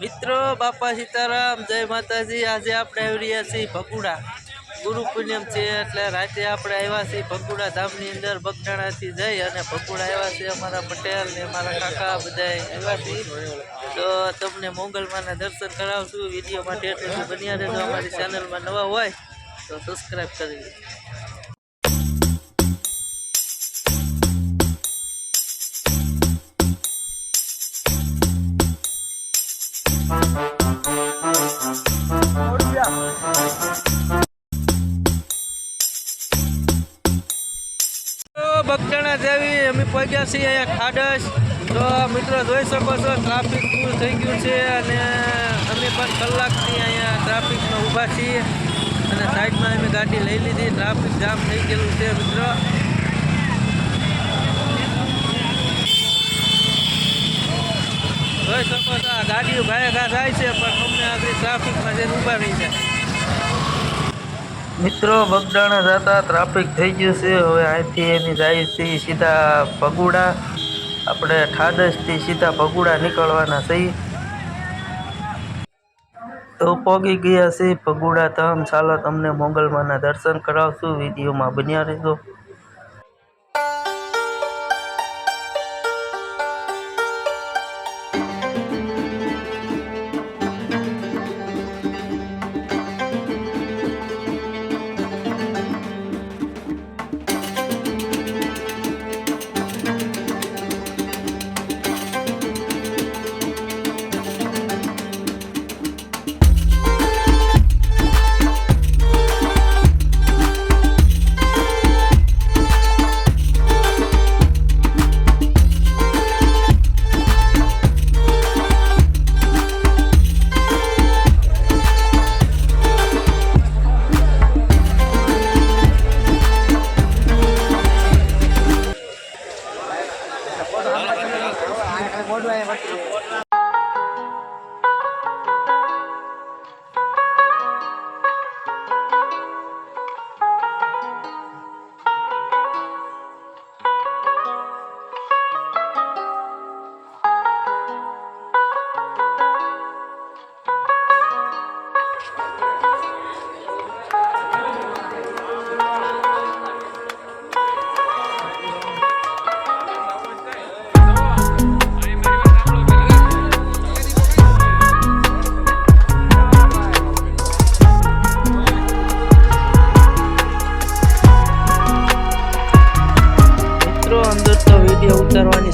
મિત્રો, બાપા સીતારામ, જય માતાજી. આજે આપણે આવી રહ્યા છીએ ભગુડા. ગુરુ પૂનમ છે એટલે રાતે આપણે આવ્યા છીએ ભગુડા ધામની અંદર બગડાણાથી જઈ અને ભગુડા આવ્યા છે અમારા પટેલ ને અમારા કાકા બધા આવ્યા છીએ. તો તમને મોગલમાના દર્શન કરાવશું. વીડિયો માટે બન્યા રહેજો. અમારી ચેનલમાં નવા હોય તો સબસ્ક્રાઈબ કરી તો બગડાણા જેવી અમે પહોંચ્યા છીએ અહીંયા ખાડસ. તો મિત્રો જોઈ શકો છો ટ્રાફિક ફૂલ થઈ ગયું છે અને અમે પણ કલાકથી અહીંયા ટ્રાફિકમાં ઊભા છીએ. અને સાઈડમાં અમે ગાડી લઈ લીધી ટ્રાફિક જામ થઈ ગયેલું છે મિત્રો. જોઈ શકો છો, આ ગાડીઓ ગાયા ઘા થાય છે, પણ અમને આગળ ટ્રાફિકમાં જઈને ઊભા રહી જાય. મિત્રો બગડાણા જતા ટ્રાફિક થઈ ગયું છે. હવે અહીંથી એની જાય સીધા ભગુડા આપણે ઠાડસથી સીધા ભગુડા નીકળવાના છીએ તો પહોંચી ગયા છે ભગુડા ધામ ચાલો તમને મોગલમાના દર્શન કરાવશું. વિડીયોમાં બન્યા રહેજો.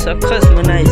So close, when I